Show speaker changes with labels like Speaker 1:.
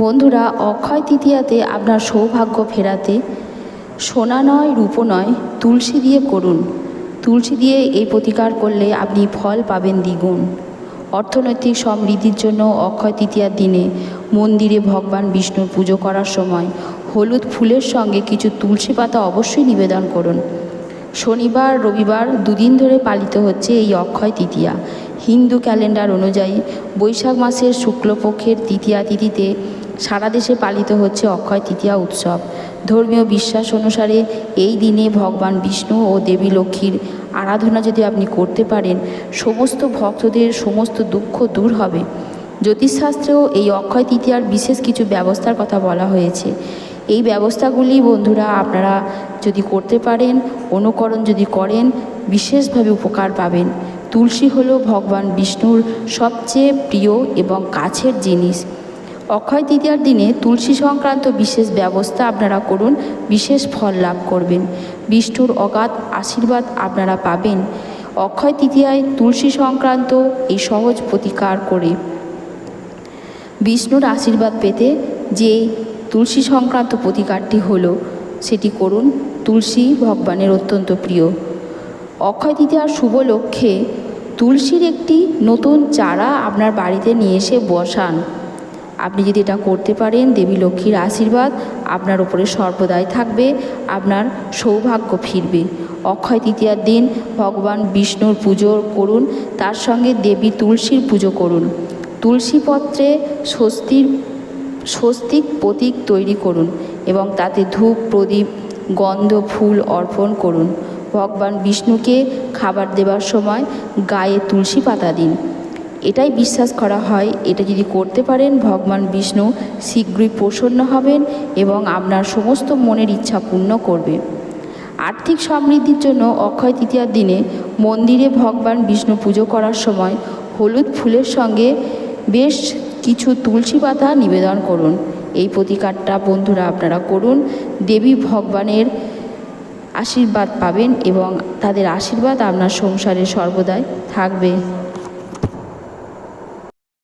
Speaker 1: বন্ধুরা, অক্ষয় তৃতীয়াতে আপনার সৌভাগ্য ফেরাতে সোনা নয়, রূপো নয়, তুলসী দিয়ে করুন। তুলসী দিয়ে এই প্রতিকার করলে আপনি ফল পাবেন দ্বিগুণ। অর্থনৈতিক সমৃদ্ধির জন্য অক্ষয় তৃতীয়ার দিনে মন্দিরে ভগবান বিষ্ণুর পুজো করার সময় হলুদ ফুলের সঙ্গে কিছু তুলসী পাতা অবশ্যই নিবেদন করুন। শনিবার, রবিবার দুদিন ধরে পালিত হচ্ছে এই অক্ষয় তৃতীয়া। হিন্দু ক্যালেন্ডার অনুযায়ী বৈশাখ মাসের শুক্লপক্ষের তৃতীয়া তিথিতে সারা দেশে পালিত হচ্ছে অক্ষয় তৃতীয়া উৎসব। ধর্মীয় বিশ্বাস অনুসারে এই দিনে ভগবান বিষ্ণু ও দেবী লক্ষ্মীর আরাধনা যদি আপনি করতে পারেন, সমস্ত ভক্তদের সমস্ত দুঃখ দূর হবে। জ্যোতিষশাস্ত্রেও এই অক্ষয় তৃতীয়ার বিশেষ কিছু ব্যবস্থার কথা বলা হয়েছে। এই ব্যবস্থাগুলি, বন্ধুরা, আপনারা যদি করতে পারেন, অনুকরণ যদি করেন, বিশেষভাবে উপকার পাবেন। তুলসী হলো ভগবান বিষ্ণুর সবচেয়ে প্রিয় এবং কাছের জিনিস। অক্ষয় তৃতীয়ার দিনে তুলসী সংক্রান্ত বিশেষ ব্যবস্থা আপনারা করুন, বিশেষ ফল লাভ করবেন। বিষ্ণুর অগাধ আশীর্বাদ আপনারা পাবেন। অক্ষয় তৃতীয়ায় তুলসী সংক্রান্ত এই সহজ প্রতিকার করে। বিষ্ণুর আশীর্বাদ পেতে যে তুলসী সংক্রান্ত প্রতিকারটি হলো, সেটি করুন তুলসী ভগবানের অত্যন্ত প্রিয়। অক্ষয় তৃতীয়ার শুভ লক্ষ্যে তুলসীর একটি নতুন চারা আপনার বাড়িতে নিয়ে এসে বসান। আপনি যদি এটা করতে পারেন, দেবী লক্ষ্মীর আশীর্বাদ আপনার উপরে সর্বদাই থাকবে, আপনার সৌভাগ্য ফিরবে। অক্ষয় তৃতীয়ার দিন ভগবান বিষ্ণুর পুজো করুন, তার সঙ্গে দেবী তুলসীর পুজো করুন। তুলসী পত্রে স্বস্তির, স্বস্তিক প্রতীক তৈরি করুন এবং তাতে ধূপ, প্রদীপ, গন্ধ, ফুল অর্পণ করুন। ভগবান বিষ্ণুকে খাবার দেবার সময় গায়ে তুলসী পাতা দিন। এটাই বিশ্বাস করা হয়, এটা যদি করতে পারেন, ভগবান বিষ্ণু শীঘ্রই প্রসন্ন হবেন এবং আপনার সমস্ত মনের ইচ্ছা পূর্ণ করবে। আর্থিক সমৃদ্ধির জন্য অক্ষয় তৃতীয়ার দিনে মন্দিরে ভগবান বিষ্ণু পুজো করার সময় হলুদ ফুলের সঙ্গে বেশ কিছু তুলসী পাতা নিবেদন করুন। এই প্রতিকারটা বন্ধুরা আপনারা করুন। দেবী ভগবানের আশীর্বাদ পাবেন এবং তাদের আশীর্বাদ আপনার সংসারে সর্বদাই থাকবে।